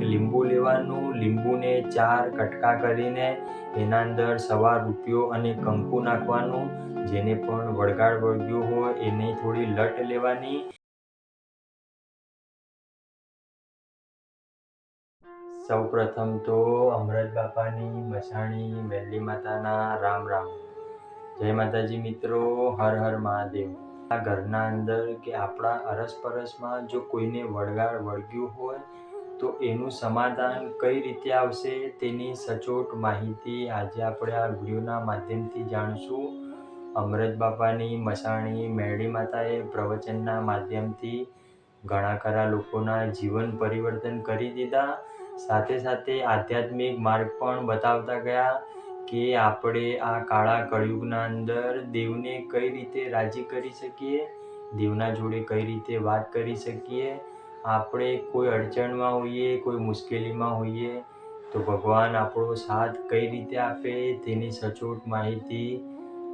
લીંબુ લેવાનું, લીંબુને ચાર કટકા કરીને એના અંદર સવા રૂપિયો અને કંકુ નાખવાનું, જેને પણ વળગાડ વળગ્યું હોય એને થોડી લટ લેવાની. સૌ પ્રથમ તો અમૃત બાપાની મસાણી વેલી માતાના રામ રામ. જય માતાજી મિત્રો, હર હર મહાદેવ. આ ઘરના અંદર કે આપણા અરસપરસમાં જો કોઈને વળગાડ વળગ્યું હોય તો એનું સમાધાન કઈ રીતે આવશે તેની સચોટ માહિતી આજે આપણે આ વિડીયોના માધ્યમથી જાણશું. અમરત બાપાની મસાણી મેરડી માતાએ પ્રવચનના માધ્યમથી ઘણા ખરા લોકોના જીવન પરિવર્તન કરી દીધા. સાથે સાથે આધ્યાત્મિક માર્ગ પણ બતાવતા ગયા કે આપણે આ કાળા કળિયુગના અંદર દેવને કઈ રીતે રાજી કરી શકીએ, દેવના જોડે કઈ રીતે વાત કરી શકીએ આપણે કોઈ અડચણમાં હોઈએ, કોઈ મુશ્કેલીમાં હોઈએ, તો ભગવાન આપણો સાથ કઈ રીતે આપે તેની સચોટ માહિતી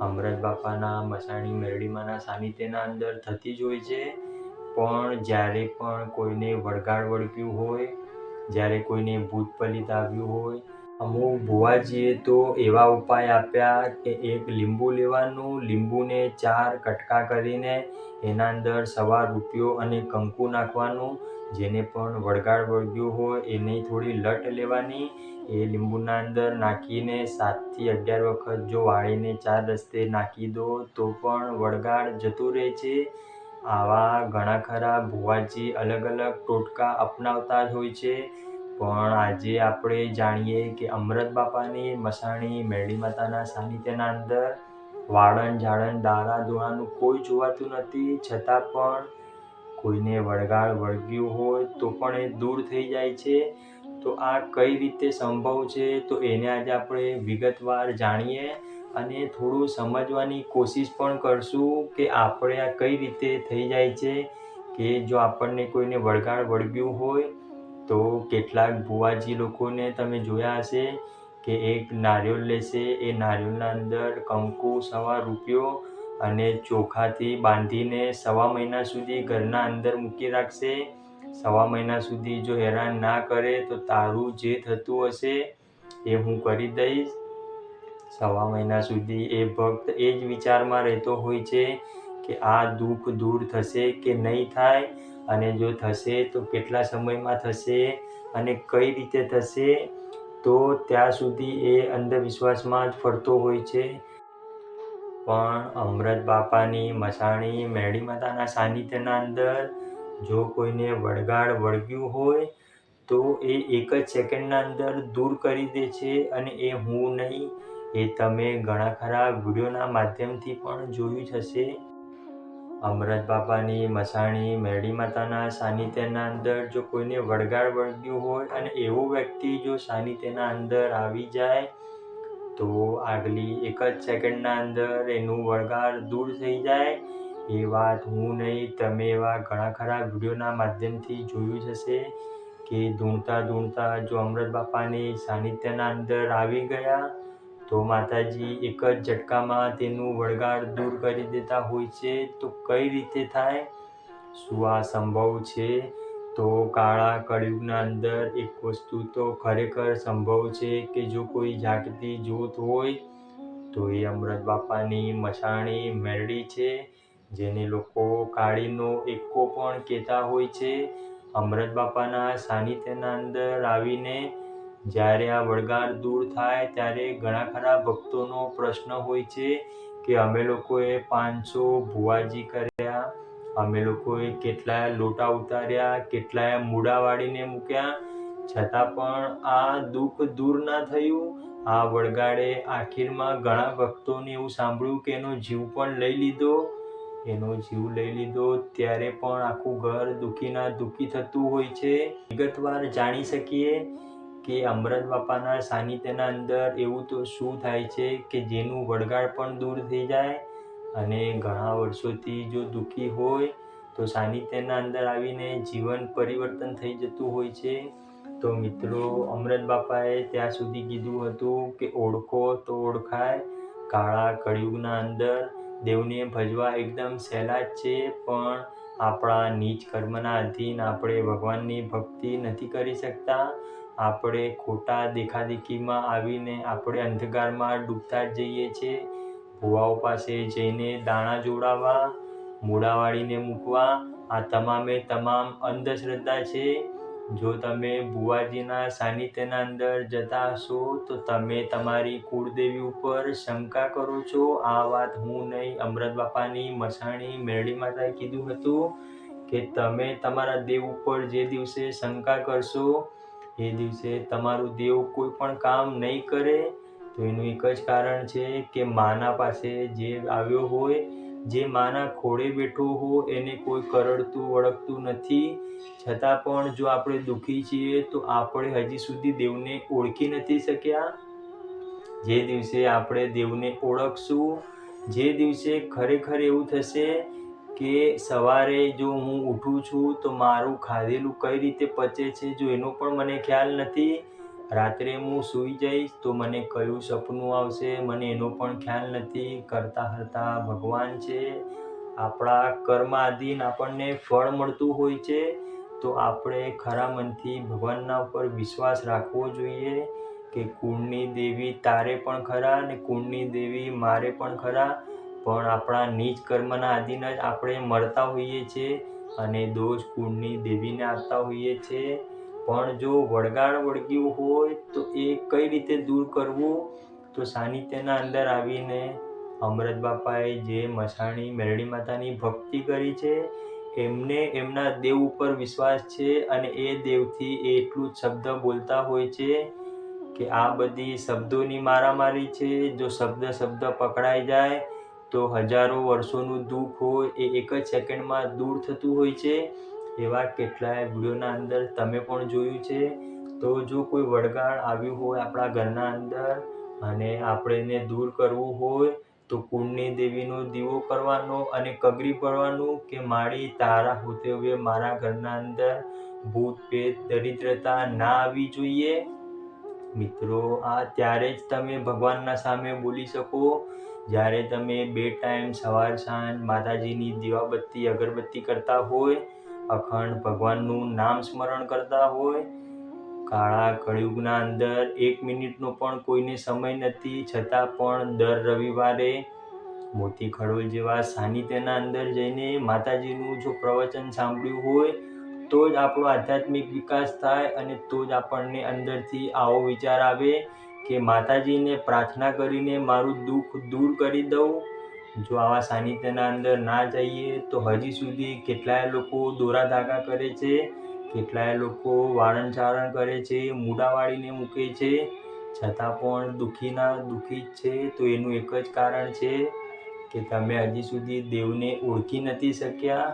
અમરત બાપાના મસાણી મેરડીમાના સાનિધ્યના અંદર થતી જ હોય છે. પણ જ્યારે પણ કોઈને વળગાડ વળગ્યું હોય, જ્યારે કોઈને ભૂત પલિત આવ્યું હોય અમુક ભુવાજીએ તો એવા ઉપાય આપ્યા કે એક લીંબુ લેવાનું. લીંબુને ચાર કટકા કરીને એના અંદર સવા રૂપિયો અને કંકુ નાખવાનું. જેને પણ વળગાડ વળગ્યું હોય એની થોડી લટ લેવાની. એ લીંબુના અંદર નાખીને સાતથી અગિયાર વખત જો વાળીને ચાર રસ્તે નાખી દો તો પણ વળગાડ જતું રહે છે. આવા ઘણા ખરા ભુવાજી અલગ અલગ ટોટકા અપનાવતા જ હોય છે. પણ આજે આપણે જાણીએ કે અમૃત બાપાની મસાણી મેળી માતાના સાનિધ્યના અંદર વાળણ ઝાડણ દારા, દોણાનું કોઈ જોવાતું નથી. છતાં પણ કોઈને વળગાળ વળગ્યું હોય તો પણ એ દૂર થઈ જાય છે. તો આ કઈ રીતે સંભવ છે તો એને આજે આપણે વિગતવાર જાણીએ અને થોડું સમજવાની કોશિશ પણ કરશું કે આપણે આ કઈ રીતે થઈ જાય છે કે જો આપણને કોઈને વળગાળ વળગ્યું હોય તો કેટલાક ભુવાજી લોકોને તમે જોયા હશે કે એક નારિયેળ લેશે, એ નારિયેળના અંદર કંકુ સવા રૂપિયો અને ચોખાથી બાંધીને સવા મહિના સુધી ઘરના અંદર મૂકી રાખશે. સવા મહિના સુધી જો હેરાન ના કરે તો તારું જે થતું હશે એ હું કરી દઈશ. સવા મહિના સુધી એ ભક્ત એ જ વિચારમાં રહેતો હોય છે કે આ દુઃખ દૂર થશે કે નહીં થાય? અને જો થશે, તો કેટલા સમયમાં થશે? અને કઈ રીતે થશે? તો ત્યાં સુધી એ અંધવિશ્વાસમાં જ ફરતો હોય છે. પણ અમૃત બાપાની મસાણી મેળી માતાના સાનિધ્યના અંદર જો કોઈને વળગાડ વળગ્યું હોય, તો એ એક જ સેકન્ડના અંદર દૂર કરી દે છે અને એ હું નહીં. એ તમે ઘણા ખરા વિડીયોના માધ્યમથી પણ જોયું જ હશે. અમૃત બાપાની, મસાણી, મેરડી માતાના સાનિધ્યના અંદર જો કોઈને વળગાડ વળગ્યું હોય અને એવો વ્યક્તિ જો સાનિધ્યના અંદર આવી જાય, તો આગલી એક જ સેકન્ડના અંદર એનું વળગાડ દૂર થઈ જાય. એ વાત હું નહીં, તમે એવા ઘણા ખરા વિડીયોના માધ્યમથી જોયું જ હશે કે ધૂણતા ધૂણતા જો અમૃત બાપાની સાનિધ્યના અંદર આવી ગયા તો માતાજી એક જ ઝટકામાં તેનું વળગાડ દૂર કરી દેતા હોય છે, તો કઈ રીતે થાય? શું આ સંભવ છે? તો કાળા કળિયુગના અંદર એક વસ્તુ તો ખરેખર સંભવ છે કે જો કોઈ જાગતી જોત હોય, તો એ અમૃત બાપાની મસાણી મેરડી છે, જેને લોકો કાળીનો એકો પણ કહેતા હોય છે. અમૃત બાપાના સાનિધ્યના અંદર આવીને જ્યારે આ વળગાડ દૂર થાય ત્યારે ઘણા ખરા ભક્તોનો પ્રશ્ન હોય છે કે અમે લોકોએ પાંચસો ભુવાજી કર્યા, અમે લોકોએ કેટલાય લોટા ઉતાર્યા, કેટલાય મૂડા વાળીને મૂક્યા. છતાં પણ આ દુઃખ દૂર ના થયું. આ વળગાડે આખીરમાં ઘણા ભક્તોને એવું સાંભળ્યું કે એનો જીવ પણ લઈ લીધો. એનો જીવ લઈ લીધો ત્યારે પણ આખું ઘર દુઃખીના દુઃખી થતું હોય છે. વિગતવાર જાણી શકીએ. કે અમરત બાપાના સાનિધ્યના અંદર એવું તો શું થાય છે કે જેનું વળગાડ પણ દૂર થઈ જાય અને ઘણા વર્ષોથી જો દુઃખી હોય તો સાનિધ્યના અંદર આવીને જીવન પરિવર્તન થઈ જતું હોય છે. તો મિત્રો અમૃત બાપાએ ત્યાં સુધી કીધું હતું કે ઓળખો તો ઓળખાય. કાળા કળિયુગના અંદર દેવને ભજવા એકદમ સહેલા જ છે, પણ આપણા નીચ કર્મના અધીન આપણે ભગવાનની ભક્તિ નથી કરી શકતા. આપણે ખોટા દેખાદેખીમાં આવીને આપણે અંધકારમાં ડૂબતા જ જઈએ છીએ. ભુવાઓ પાસે જઈને દાણા જોડાવા, મૂળાવાળીને મૂકવા, આ તમામે તમામ અંધશ્રદ્ધા છે. જો તમે ભુવાજીના સાનિધ્યના અંદર જતા હશો, તો તમે તમારી કુળદેવી ઉપર શંકા કરો છો. આ વાત હું નહીં અમૃત બાપાની મસાણી મેરડી માતાએ કીધું હતું કે તમે તમારા દેવ ઉપર જે દિવસે શંકા કરશો એ દિવસે તમારું દેવ કોઈ પણ કામ નહીં કરે, તો એનું એક જ કારણ છે કે માના પાસે જે આવ્યો હોય, જે માના ખોળે બેઠો હોય એને કોઈ કરડતું, વળગતું નથી. છતાં પણ જો આપણે દુઃખી છીએ, તો આપણે હજી સુધી દેવને ઓળખી નથી શક્યા. જે દિવસે આપણે દેવને ઓળખશું, જે દિવસે ખરેખર એવું થશે કે સવારે જો હું ઉઠું છું તો મારું ખાધેલું કઈ રીતે પચે છે જો એનો પણ મને ખ્યાલ નથી. રાત્રે હું સૂઈ જઈશ તો મને કયું સપનું આવશે? મને એનો પણ ખ્યાલ નથી. કરતા હરતા ભગવાન છે. આપણા કર્મ આપણને ફળ મળતું હોય છે. તો આપણે ખરા મનથી ભગવાનના ઉપર વિશ્વાસ રાખવો જોઈએ કે કુળની દેવી તારે પણ ખરા અને કુળની દેવી મારે પણ ખરા. પણ આપણા નીચ કર્મના આધીન જ આપણે મળતા હોઈએ છીએ અને દોષ કુળની દેવીને આપતા હોઈએ છીએ. પણ જો વળગાડ વળગ્યું હોય તો એ કઈ રીતે દૂર કરવું? તો સાનિધ્યના અંદર આવીને અમૃત બાપાએ જે મસાણી મેરડી માતાની ભક્તિ કરી છે, એમને એમના દેવ ઉપર વિશ્વાસ છે અને એ દેવથી એટલું જ શબ્દ બોલતા હોય છે કે આ બધી શબ્દોની મારામારી છે. જો શબ્દ શબ્દ પકડાઈ જાય તો હજારો વર્ષોનું દુઃખ હોય એ એક જ સેકન્ડમાં દૂર થતું હોય છે. એવા કેટલાય વિડીયોના અંદર તમે પણ જોયું છે. તો જો કોઈ વળગાડ આવ્યું હોય આપણા ઘરના અંદર અને આપણે એને દૂર કરવું હોય તો કુંડની દેવીનો દીવો કરવાનો અને કગરી પડવાનું કે મારી તારા હોતે હવે મારા ઘરના અંદર ભૂત પેત દરિદ્રતા ના આવી જોઈએ. મિત્રો, આ ત્યારે જ તમે ભગવાનના સામે બોલી શકો. જ્યારે તમે બે ટાઈમ સવાર સાંજ માતાજીની દીવાબત્તી, અગરબત્તી કરતા હોય, અખંડ ભગવાનનું નામ સ્મરણ કરતા હોય, કાળા કળિયુગના અંદર એક મિનિટનો પણ કોઈને સમય નથી, છતાં પણ દર રવિવારે મોતી ખડોલ જેવા સાનિધ્યના અંદર જઈને માતાજીનું જો પ્રવચન સાંભળ્યું હોય તો જ આપણો આધ્યાત્મિક વિકાસ થાય અને તો જ આપણને અંદરથી આવો વિચાર આવે કે માતાજીને પ્રાર્થના કરીને મારું દુઃખ દૂર કરી દઉં. જો આવા સાનિધ્યના અંદર ના જઈએ તો હજી સુધી કેટલાય લોકો દોરા ધાગા કરે છે, કેટલાય લોકો વાળણ ચારણ કરે છે મૂડા વાળીને મૂકે છે. છતાં પણ દુઃખીના દુઃખી જ છે તો એનું એક જ કારણ છે કે તમે હજી સુધી દેવને ઓળખી નથી શક્યા.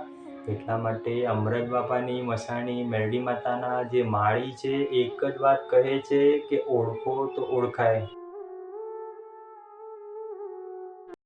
એટલા માટે અમરજ બાપાની મસાણી મેરડી માતાના જે માળી છે, એક જ વાત કહે છે કે ઓળખો તો ઓળખાય.